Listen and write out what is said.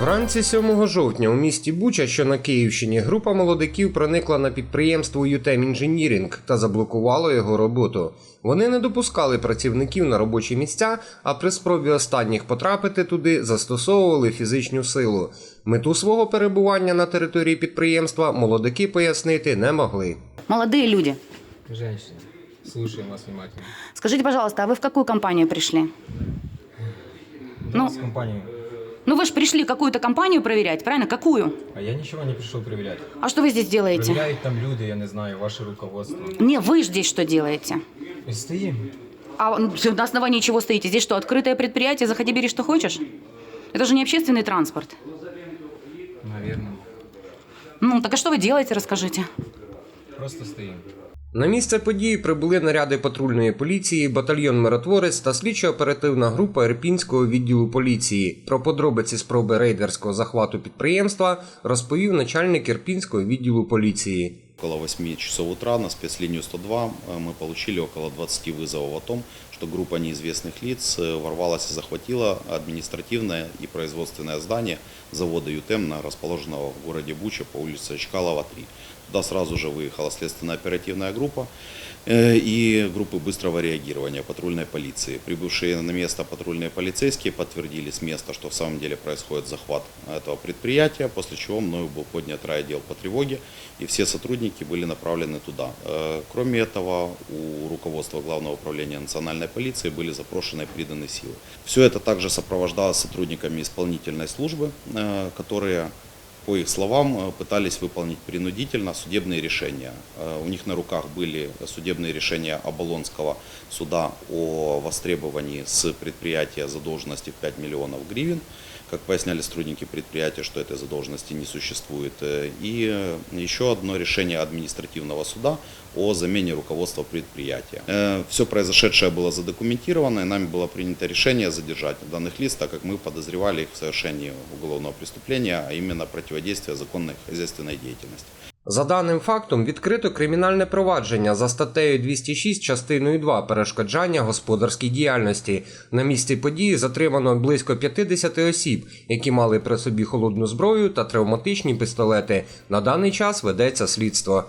Вранці 7 жовтня у місті Буча, що на Київщині, група молодиків проникла на підприємство UTEM Engineering та заблокувала його роботу. Вони не допускали працівників на робочі місця, а при спробі останніх потрапити туди застосовували фізичну силу. Мету свого перебування на території підприємства молодики пояснити не могли. Молодые люди, Женщина, слушаем вас внимательно. скажите, пожалуйста, а вы в какую компанию пришли? У Ну. нас компания. Ну вы же пришли какую-то компанию проверять, правильно? Какую? А я ничего не пришел проверять. А что вы здесь делаете? Проверяют там люди, я не знаю, ваше руководство. Не, вы здесь что делаете? И стоим. А на основании чего стоите? Здесь что, открытое предприятие, заходи, бери, что хочешь? Это же не общественный транспорт. Наверное. Ну, так а что вы делаете, расскажите? Просто стоим. На місце події прибули наряди патрульної поліції, батальйон миротворець та слідчо-оперативна група Ірпінського відділу поліції. Про подробиці спроби рейдерського захвату підприємства розповів начальник Ірпінського відділу поліції. Около 8 часов утра на спецлинию 102 э, мы получили около 20 вызовов о том, что группа неизвестных лиц э, ворвалась и захватила административное и производственное здание завода ЮТЕМ, расположенного в городе Буча по улице Чкалова 3. Туда сразу же выехала следственно-оперативная группа э, и группы быстрого реагирования патрульной полиции. Прибывшие на место патрульные полицейские подтвердили с места, что в самом деле происходит захват этого предприятия, после чего мною был поднят райотдел по тревоге, и все сотрудники были направлены туда. Э, Кроме этого, у руководства Главного управления национальной полиции были запрошены и приданы силы. Все это также сопровождалось сотрудниками исполнительной службы, э, которые по их словам, э, пытались выполнить принудительно судебные решения. Э, У них на руках были судебные решения Оболонского суда о востребовании с предприятия задолженности в 5 миллионов гривен. Как поясняли сотрудники предприятия, что этой задолженности не существует. Э, И э, еще одно решение административного суда о замене руководства предприятия. Все произошедшее было задокументировано, и нами было принято решение задержать данных лиц, так как мы подозревали их в совершении уголовного преступления, а именно противодействия законной хозяйственной деятельности. За даним фактом відкрито кримінальне провадження за статтею 206 частиною 2 перешкоджання господарській діяльності. На місці події затримано близько 50 осіб, які мали при собі холодну зброю та травматичні пістолети. На даний час ведеться слідство.